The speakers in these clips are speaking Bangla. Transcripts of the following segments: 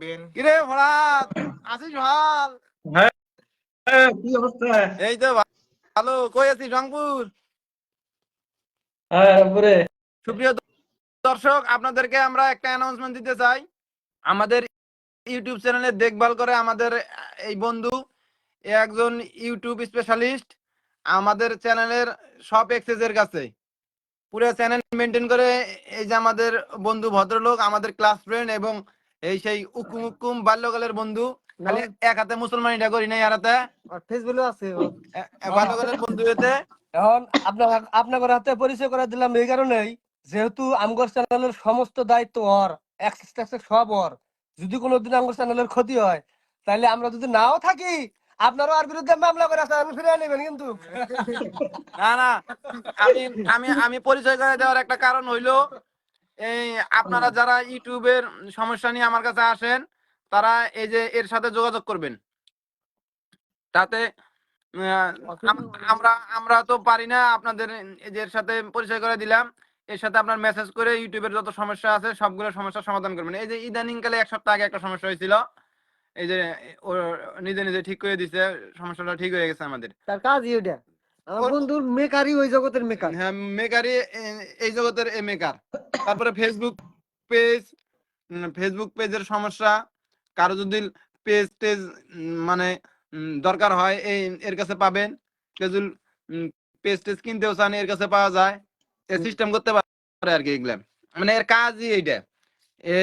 দেখবেন কিরে ভরাত আছিস ভালো? হ্যাঁ কি অবস্থা? এই তো ভালো কই আছিস রংপুর? হ্যাঁ পুরে সুপ্রিয় দর্শক আপনাদেরকে আমরা একটা অ্যানাউন্সমেন্ট দিতে চাই। আমাদের ইউটিউব চ্যানেলে দেখভাল করে আমাদের এই বন্ধু একজন ইউটিউব স্পেশালিস্ট আমাদের চ্যানেলের সব এক্সেসের কাছে। পুরো চ্যানেল মেনটেন করে এই যে আমাদের বন্ধু ভদ্রলোক আমাদের ক্লাস ফ্রেন্ড এবং এই সেই উকুম উকুম বাল্যকালের বন্ধু খালি এক হাতে মুসলমানিটা করি নাই আর হাতে ফেসবুকে আছে বাল্যকালের বন্ধু এতে। এখন আপনার আপনার হাতে পরিচয় করে দিলাম এই কারণেই যেহেতু আমগর চ্যানেলের সমস্ত দায়িত্ব ওর অ্যাক্সেস ট্যাক্সেস সব ওর। যদি কোনোদিন আমগর চ্যানেলের ক্ষতি হয় তাহলে আমরা যদি নাও থাকি আপনারও আর বিরুদ্ধে মামলা করে আমি ফিরে নেবেন কিন্তু। না না আমি আমি আমি পরিচয় করে দেওয়ার একটা কারণ হইল এই আপনারা যারা ইউটিউবের সমস্যা নিয়ে আমার কাছে আসেন তারা এই যে এর সাথে যোগাযোগ করবেন। তাতে আমরা আমরা তো পারি না আপনাদের এই যে এর সাথে পরিচয় করে দিলাম এর সাথে আপনার মেসেজ করে ইউটিউবের যত সমস্যা আছে সবগুলো সমস্যার সমাধান করবেন। এই যে ইদানিং কালে এক সপ্তাহ আগে একটা সমস্যা হয়েছিল এই যে ও নিজে নিজে ঠিক করে দিছে সমস্যাটা ঠিক হয়ে গেছে আমাদের। তার কাজই ওটা আমার বন্ধুর মেকারই ওই জগতের মেকার। হ্যাঁ মেকারই এই জগতের এ মেকার। তারপরে ফেসবুক পেজ ফেসবুক পেজের সমস্যা কারও যদি পেজ টেজ মানে দরকার হয় এই এর কাছে পাবেন। কেজুল পেজ টেজ কিনতেও চান এর কাছে পাওয়া যায়। এ সিস্টেম করতে পারে আর কি এগুলা। মানে এর কাজই এইটা। এ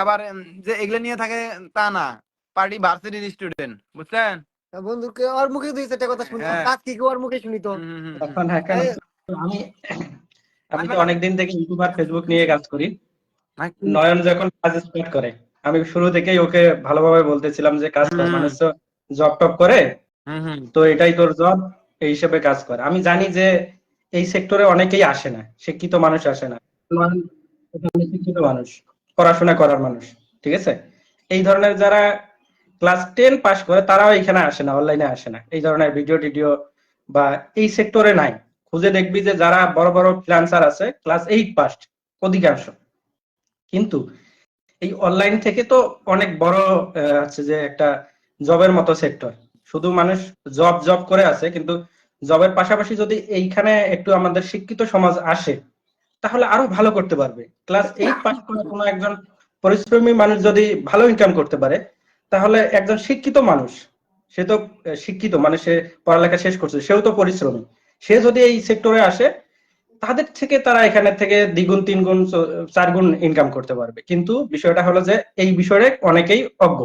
আবার যে এগুলা নিয়ে থাকে তা না। পার্টি ভার্সিটির স্টুডেন্ট বুঝছেন? বন্ধুকে ওর মুখে দুই চারটা কথা শুনি হ্যাঁ। কাজ কি ওর মুখে শুনি তো। এখন এখন আমি আমি তো অনেকদিন থেকে ইউটিউব আর ফেসবুক নিয়ে কাজ করি। নয়ন যখন কাজ স্টার্ট করে আমি শুরু থেকেই ওকে ভালোভাবে বলতেছিলাম যে কাজ কর মানুষ তো জব টপ করে হুম, হুম। তো এটাই তোর জব এই হিসেবে কাজ কর। আমি জানি যে এই সেক্টরে অনেকেই আসে না শিক্ষিত মানুষ আসে না। শিক্ষিত মানুষ পড়াশোনা করার মানুষ ঠিক আছে? এই ধরনের যারা ক্লাস টেন পাস করে তারাও এখানে আসে না অনলাইনে আসে না। এই ধরনের ভিডিও টিডিও বা এই সেক্টরে নাই। খুঁজে দেখবি যে যারা বড় বড় ফ্রিল্যান্সার আছে ক্লাস এইট পাস অধিকাংশ। কিন্তু এই অনলাইন থেকে তো অনেক বড় হচ্ছে যে একটা জবের মতো সেক্টর শুধু মানুষ জব জব করে আছে, কিন্তু জবের পাশাপাশি যদি এইখানে একটু আমাদের শিক্ষিত সমাজ আসে, তাহলে আরও ভালো করতে পারবে। ক্লাস এইট পাস করে কোনো একজন পরিশ্রমী মানুষ যদি ভালো ইনকাম করতে পারে তাহলে একজন শিক্ষিত মানুষ সে তো শিক্ষিত মানে সে পড়ালেখা শেষ করছে সেও তো পরিশ্রমী। সে যদি এই সেক্টরে আসে তাদের থেকে তারা এখানে থেকে দ্বিগুণ তিন গুণ চার গুণ ইনকাম করতে পারবে। কিন্তু বিষয়টা হলো যে এই বিষয়ে অনেকেই অজ্ঞ।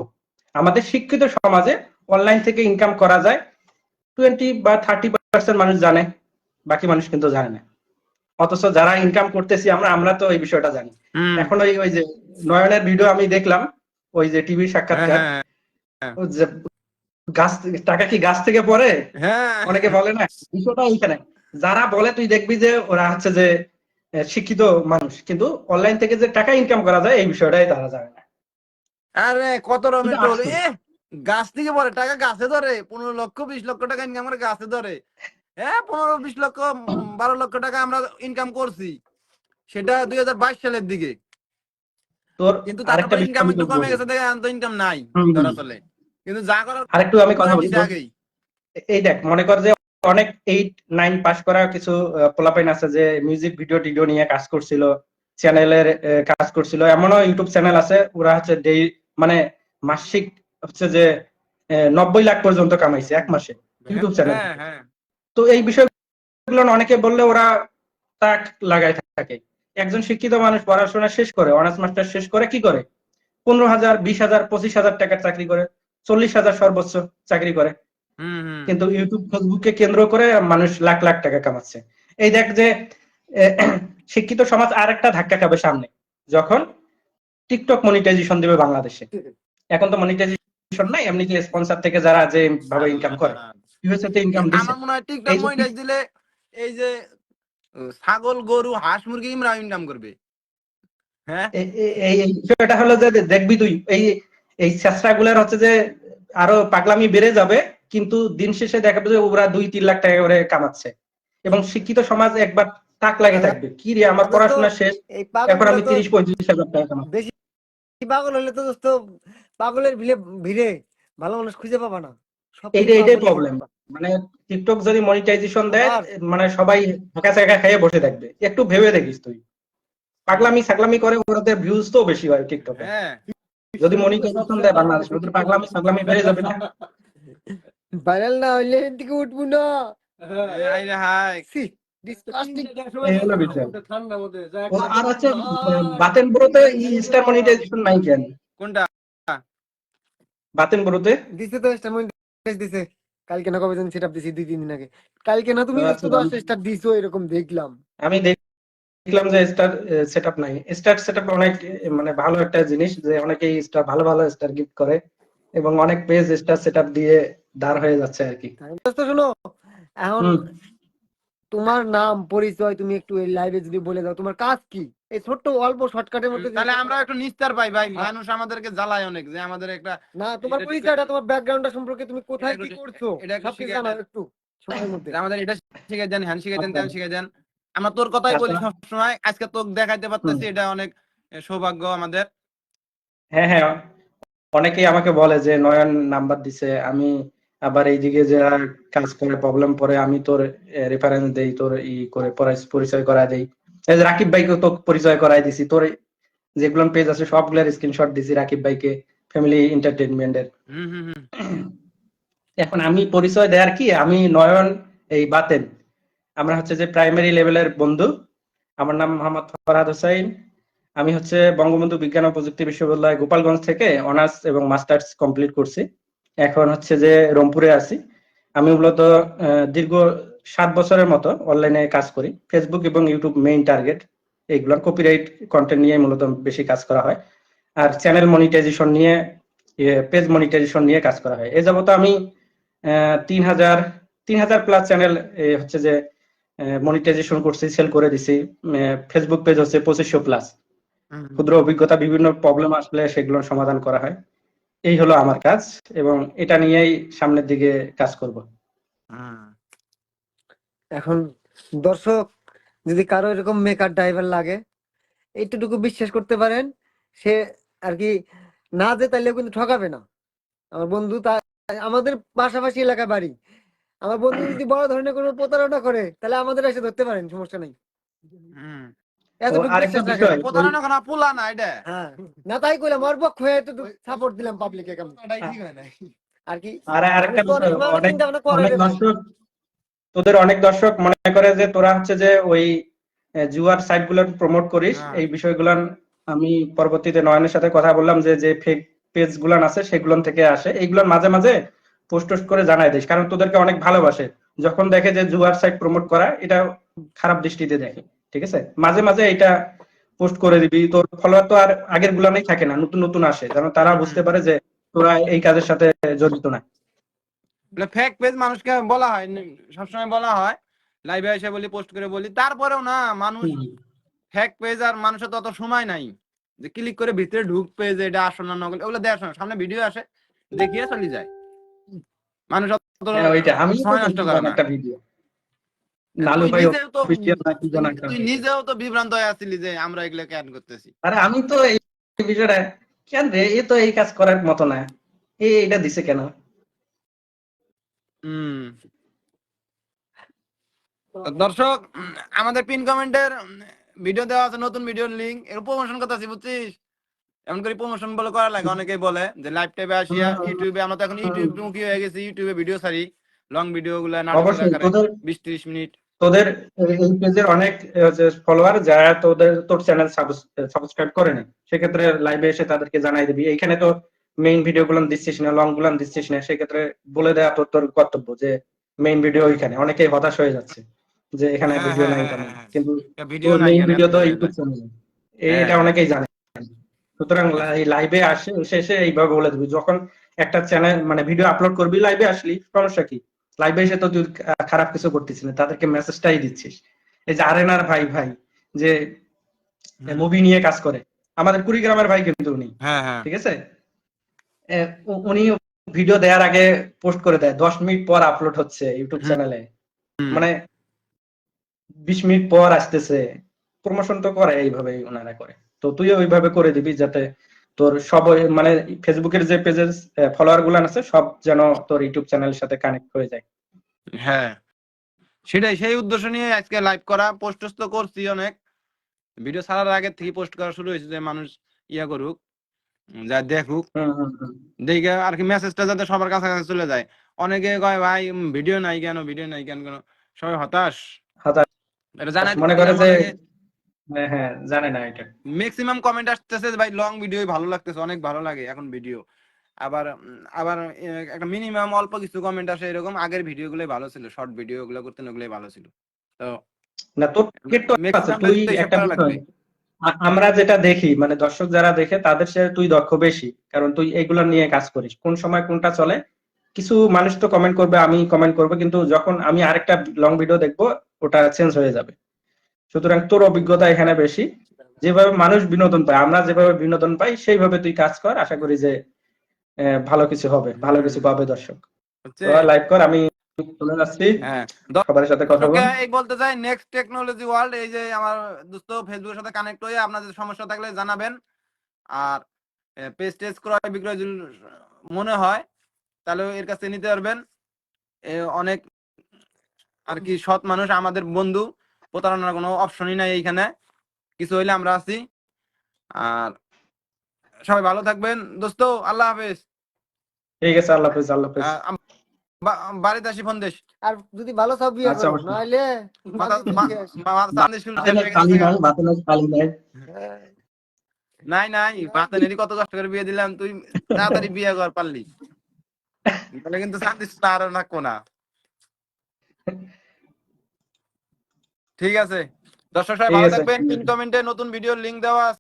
আমাদের শিক্ষিত সমাজে অনলাইন থেকে ইনকাম করা যায় টোয়েন্টি বা থার্টি পার্সেন্ট মানুষ জানে বাকি মানুষ কিন্তু জানে না। অথচ যারা ইনকাম করতেছি আমরা আমরা তো এই বিষয়টা জানি। এখন ওই ওই যে নয়নের ভিডিও আমি দেখলাম ওই যে টিভি সাক্ষাৎকার। হ্যাঁ, যে গাছ টাকা কি গাছ থেকে পড়ে? হ্যাঁ। অনেকে বলে না বিষয়টা এইখানে যারা বলে তুই দেখবি যে ওরা হচ্ছে যে শিক্ষিত মানুষ। কিন্তু অনলাইন থেকে যে টাকা ইনকাম করা যায় এই বিষয়টাই তারা জানে না। আরে কত রকমের গাছ থেকে পরে টাকা গাছে ধরে। পনেরো লক্ষ বিশ লক্ষ টাকা ইনকাম করে গাছে ধরে। হ্যাঁ পনেরো বিশ লক্ষ বারো লক্ষ টাকা আমরা ইনকাম করছি। সেটা দুই হাজার বাইশ সালের দিকে। তোর কিন্তু আরেকটা তারপরে ইনকাম একটু কমে গেছে দেখে তো ইনকাম নাই। ধরা চলে কিন্তু যা করার আরেকটু আমি কথা বলি তোর- এই দেখ মনে কর যে অনেক এইট নাইন পাস করা কিছু পোলাপাইন আছে যে মিউজিক ভিডিও টিডিও নিয়ে কাজ করছিল চ্যানেলের কাজ করছিল। এমনও ইউটিউব চ্যানেল আছে ওরা হচ্ছে ডেই মানে মাসিক হচ্ছে যে নব্বই লাখ পর্যন্ত কামাইছে এক মাসে ইউটিউব চ্যানেল হ্যাঁ হ্যাঁ। তো এই বিষয়গুলো অনেকে বললে ওরা তাক লাগাই থাকে। একজন শিক্ষিত মানুষ পড়াশোনা শেষ করে অনার্স মাস্টার শেষ করে কি করে? পনেরো হাজার বিশ হাজার পঁচিশ হাজার টাকার চাকরি করে চল্লিশ হাজার সর্বোচ্চ চাকরি করে। কিন্তু ইউটিউব ফেসবুককে কেন্দ্র করে মানুষ লাখ লাখ টাকা কামাচ্ছে। এই দেখ যে শিক্ষিত সমাজ আর একটা ধাক্কা খাবে সামনে যখন টিকটক মনিটাইজেশন দেবে বাংলাদেশে। এখন তো মনিটাইজেশন নাই এমনি কি স্পন্সর থেকে যারা যে ভাবে ইনকাম করে ইউএসএ তে ইনকাম দিচ্ছে আমার মনে হয় টিকটক মনিটাইজ দিলে এই যে ছাগল গরু হাঁস মুরগি ইমরা ইনকাম করবে। হ্যাঁ? এই বিষয়টা হলো যে দেখবি তুই এই এই হচ্ছে যে আরও পাগলামি বেড়ে যাবে কিন্তু দিন শেষে দেখাবে যে ওরা দুই তিন লাখ টাকা করে কামাচ্ছে। এবং শিক্ষিত সমাজ একবার তাক লাগে থাকবে। কি রে আমার পড়াশোনা শেষ এখন আমি তিরিশ পঁয়ত্রিশ হাজার টাকা কামাচ্ছি পাগল হলে তো দোস্ত পাগলের ভিড়ে ভিড়ে ভালো মানুষ খুঁজে পাবা না। সব এইটা এটাই প্রবলেম। মানে টিকটক যদি মনিটাইজেশন দেয় মানে সবাই ফাঁকা চাকা খেয়ে বসে থাকবে। একটু ভেবে দেখিস তুই। পাগলামি সাগলামি করে ওদের ভিউজ তো বেশি হয় টিকটকে হ্যাঁ। যদি মনিটাইজেশন দেয় বাংলাদেশ ওদের পাগলামি সাগলামি বেড়ে যাবে না। ভাইরাল না হইলে এর দিকে উঠবো না। হাই রে হাই ছি, disgusting। এই হলো বিষয়। ঠান্ডার মধ্যে যা ও, আর হচ্ছে বাতেন বুড়োতে স্টার মনিটাইজেশন নাই কেন? কোনটা? বাতেন বুড়োতে দিছে তো স্টার মনিটাইজ দিছে। কালকে না কবে যেন সেটআপ দিছি দুই তিন দিন আগে। কালকে না তুমি তো দশ স্টার দিছো এরকম দেখলাম। আমি দেখলাম যে স্টার সেটআপ নাই। স্টার সেটআপ অনেক মানে ভালো একটা জিনিস যে অনেকেই স্টার ভালো ভালো স্টার গিফট করে এবং অনেক পেজ স্টার সেটআপ দিয়ে দাঁড় হয়ে যাচ্ছে আর কি। দোস্ত শোনো এখন তোমার নাম পরিচয় তুমি একটু এই লাইভে যদি বলে দাও তোমার কাজ কি? এই ছোট্ট অল্প শর্টকাটের মধ্যে তাহলে আমরা একটু নিস্তার পাই ভাই। মানুষ আমাদেরকে জ্বালায় অনেক যে আমাদের একটা না তোমার এটা পরিচয়টা তোমার ব্যাকগ্রাউন্ডটা সম্পর্কে তুমি কোথায় কি করছ? এটা একটু সবকিছু যে আমাদের এটা শিখে দেন হ্যান শিখে দেন ত্যান শিখে দেন। আমরা তোর কথাই বলি আচ্ছা। সবসময় আজকে তোকে দেখাইতে পারতেছি এটা অনেক সৌভাগ্য আমাদের। হ্যাঁ হ্যাঁ অনেকেই আমাকে বলে যে নয়ন নাম্বার দিছে আমি আবার এইদিকে যারা কাজ করে প্রবলেম পরে আমি তোর রেফারেন্স দেই তোর ই করে পরিচয় করা দেই। যে রাকিব ভাইকে তো পরিচয় করাই দিছি তোর যেগুলো পেজ আছে সবগুলোর স্ক্রিনশট দিছি রাকিব ভাইকে ফ্যামিলি এন্টারটেইনমেন্টের এখন আমি পরিচয় দেয়ার কি? আমি নয়ন এই বাতেন। আমরা হচ্ছে যে প্রাইমারি লেভেলের বন্ধু। আমার নাম মোহাম্মদ ফরহাদ হোসাইন। আমি হচ্ছে বঙ্গবন্ধু বিজ্ঞান ও প্রযুক্তি বিশ্ববিদ্যালয় গোপালগঞ্জ থেকে অনার্স এবং মাস্টার্স কমপ্লিট করছি। এখন হচ্ছে যে রংপুরে আছি। আমি মূলত দীর্ঘ সাত বছরের মতো অনলাইনে কাজ করি। ফেসবুক এবং ইউটিউব মেইন টার্গেট এইগুলোর কপিরাইট কন্টেন্ট নিয়ে মূলত বেশি কাজ করা হয়। আর চ্যানেল মনিটাইজেশন নিয়ে পেজ মনিটাইজেশন নিয়ে কাজ করা হয়। এ যাবত আমি তিন হাজার তিন হাজার প্লাস চ্যানেল হচ্ছে যে মনিটাইজেশন করছি সেল করে দিছি। ফেসবুক পেজ হচ্ছে পঁচিশশো প্লাস ক্ষুদ্র অভিজ্ঞতা বিভিন্ন প্রবলেম আসলে সেগুলোর সমাধান করা হয়। এই হলো আমার কাজ এবং এটা নিয়েই সামনের দিকে কাজ করব। এখন দর্শক যদি কারও এরকম মেকার ড্রাইভার লাগে এইটুকু বিশ্বাস করতে পারেন সে আর কি না যে তাইলেও কিন্তু ঠকাবে না। আমার বন্ধু তা আমাদের পাশাপাশি এলাকা বাড়ি। আমার বন্ধু যদি বড় ধরনের কোনো প্রতারণা করে তাহলে আমাদের এসে ধরতে পারেন সমস্যা নেই। না হ্যাঁ না তাই কইলাম ওর পক্ষ হয়ে একটু সাপোর্ট দিলাম পাবলিকে কেমন? আর কি? চিন্তা ভাবনা করে অনেক রে ভাই। দর্শক তোদের অনেক দর্শক মনে করে যে তোরা হচ্ছে যে ওই জুয়ার সাইটগুলো প্রমোট করিস। হ্যাঁ। এই বিষয়গুলান আমি পরবর্তীতে নয়নের সাথে কথা বললাম যে যে ফেক পেজ গুলান আছে সেগুলোন থেকে আসে। এইগুলোর মাঝে মাঝে পোস্ট টোস্ট করে জানাই দিস কারণ তোদেরকে অনেক ভালোবাসে। যখন দেখে যে জুয়ার সাইট প্রমোট করা এটা খারাপ দৃষ্টিতে দেখে ঠিক আছে? মাঝে মাঝে এটা পোস্ট করে দিবি। তোর ফলোয়ার তো আর আগের গুলানেই থাকে না নতুন নতুন আসে। যেন তারা বুঝতে পারে যে তোরা এই কাজের সাথে জড়িত না। ফেক পেজ মানুষকে বলা হয় সবসময় বলা হয়। লাইভে এসে বলি পোস্ট করে বলি তারপরেও না মানুষ ফেক পেজ আর মানুষের তত সময় নাই। যে ক্লিক করে ভিতরে ঢুক পেজ এটা আসল না নকল দেখার সময় সামনে ভিডিও আসে দেখিয়ে চলে যায়। মানুষ অত হ্যাঁ, সময় নষ্ট করে না। নিজেও তো- বিভ্রান্ত হয়ে আসছিলি যে আমরা এগুলো কেন করতেছি? আরে আমি তো এই বিষয়টা কেন রে? এ তো এই কাজ করার মতো না। এটা দিছে কেন? হুম। দর্শক আমাদের পিন কমেন্টের ভিডিও দেওয়া আছে নতুন ভিডিওর লিংক এর প্রমোশন কথা আছে বুঝছিস? এমন করে প্রমোশন বলে করা লাগে অনেকেই বলে যে লাইভ টাইপে আসিয়া ইউটিউবে আমরা তো এখন ইউটিউব মুখী হয়ে গেছি ইউটিউবে ভিডিও সারি লং ভিডিও গুলা বিশ ত্রিশ মিনিট। তোদের এই পেজের অনেক ফলোয়ার যারা তোদের তোর চ্যানেল সাবস্ক্রাইব করে না সেক্ষেত্রে লাইভে এসে তাদেরকে জানাই দিবি। এইখানে তো মেইন ভিডিও গুলো দিচ্ছিস না লংগুলো দিচ্ছিস না সেক্ষেত্রে বলে দেওয়া তোর তোর কর্তব্য যে মেইন ভিডিও ওইখানে। অনেকেই হতাশ হয়ে যাচ্ছে যে এখানে ভিডিও হ্যাঁ, নাই হ্যাঁ, কেন? হ্যাঁ। কিন্তু ভিডিও নাই মেইন ভিডিও তো ইউটিউব চ্যানেলে। এটা অনেকেই জানে। সুতরাং লাই- লাইভে আসে এসে এসে এইভাবে বলে দিবি। যখন একটা চ্যানেল মানে ভিডিও আপলোড করবি লাইভে আসলি সমস্যা কি? লাইভে এসে তো তুই খারাপ কিছু করতেছিস না তাদেরকে মেসেজটাই দিচ্ছিস। এই যে আরেনার ভাই ভাই যে মুভি নিয়ে কাজ করে। আমাদের কুড়িগ্রামের ভাই কিন্তু উনি। হ্যাঁ হ্যাঁ। ঠিক আছে? উনি ভিডিও দেওয়ার আগে পোস্ট করে দেয় দশ মিনিট পর আপলোড হচ্ছে ইউটিউব চ্যানেলে মানে বিশ মিনিট পর আসতেছে প্রমোশন তো করে এইভাবে ওনারা করে। তো তুইও ওইভাবে করে দিবি যাতে তোর সব মানে ফেসবুকের যে পেজের ফলোয়ারগুলো আছে সব যেন তোর ইউটিউব চ্যানেলের সাথে কানেক্ট হয়ে যায়। হ্যাঁ। সেটাই সেই উদ্দেশ্য নিয়ে আজকে লাইভ করা পোস্ট তো করছি অনেক। ভিডিও ছাড়ার আগে থেকে পোস্ট করা শুরু হয়েছে যে মানুষ ইয়া করুক যা দেখুক। দেখে আর কি মেসেজটা যাতে সবার কাছাকাছি চলে যায়। অনেকে কয় ভাই ভিডিও নাই কেন? ভিডিও নাই কেন কেন? সবাই হতাশ। হতাশ। এটা জানাই মনে করে যে- হ্যাঁ হ্যাঁ জানে না এটা। ম্যাক্সিমাম কমেন্ট আসতেছে ভাই লং ভিডিও ভালো লাগতেছে অনেক ভালো লাগে এখন ভিডিও আবার আবার একটা মিনিমাম অল্প কিছু কমেন্ট আসে এরকম আগের ভিডিও গুলোই ভালো ছিল শর্ট ভিডিও গুলো করতেন ওগুলোই ভালো ছিল। তো না তোর তুই একটা আমরা যেটা দেখি মানে দর্শক যারা দেখে তাদের সে তুই দক্ষ বেশি কারণ তুই এগুলো নিয়ে কাজ করিস। কোন সময় কোনটা চলে কিছু মানুষ তো কমেন্ট করবে আমি কমেন্ট করব কিন্তু যখন আমি আরেকটা লং ভিডিও দেখব ওটা চেঞ্জ হয়ে যাবে। সুতরাং তোর অভিজ্ঞতা এখানে বেশি। যেভাবে মানুষ বিনোদন পায় আমরা যেভাবে বিনোদন পাই সেইভাবে তুই কাজ কর আশা করি যে আহ, ভালো কিছু হবে ভালো কিছু পাবে দর্শক। হচ্ছে লাইভ কর আমি চলে যাচ্ছি। হ্যাঁ। সবার সাথে কথা বল এই বলতে চাই নেক্সট টেকনোলজি ওয়ার্ল্ড এই যে আমার দোস্ত ফেসবুকের সাথে কানেক্ট হয়ে আপনাদের সমস্যা থাকলে জানাবেন। আর পেজ টেজ ক্রয় বিক্রয় মনে হয় তাহলে এর কাছে নিতে পারবেন। অনেক আর কি সৎ মানুষ আমাদের বন্ধু প্রতারণার কোনো অপশনই নাই এইখানে। কিছু হইলে আমরা আছি। আর সবাই ভালো থাকবেন। দোস্ত আল্লাহ হাফেজ। ঠিক আছে আল্লাহ হাফেজ আল্লাহ হাফেজ। বাড়িতে আসি ফোন দেশ আর যদি ভালো সব বিয়ে আচ্ছা, করো। নাহলে হয়ে। নাই নাই নাই নাই বাতানেরই কত কষ্ট করে বিয়ে দিলাম তুই তাড়াতাড়ি বিয়ে কর পারলি। তাহলে কিন্তু শান্তি আর না কোনা। ঠিক আছে। দর্শক সবাই ঠিক ভালো থাকবেন। কমেন্টে নতুন ভিডিওর লিংক দেওয়া আছে।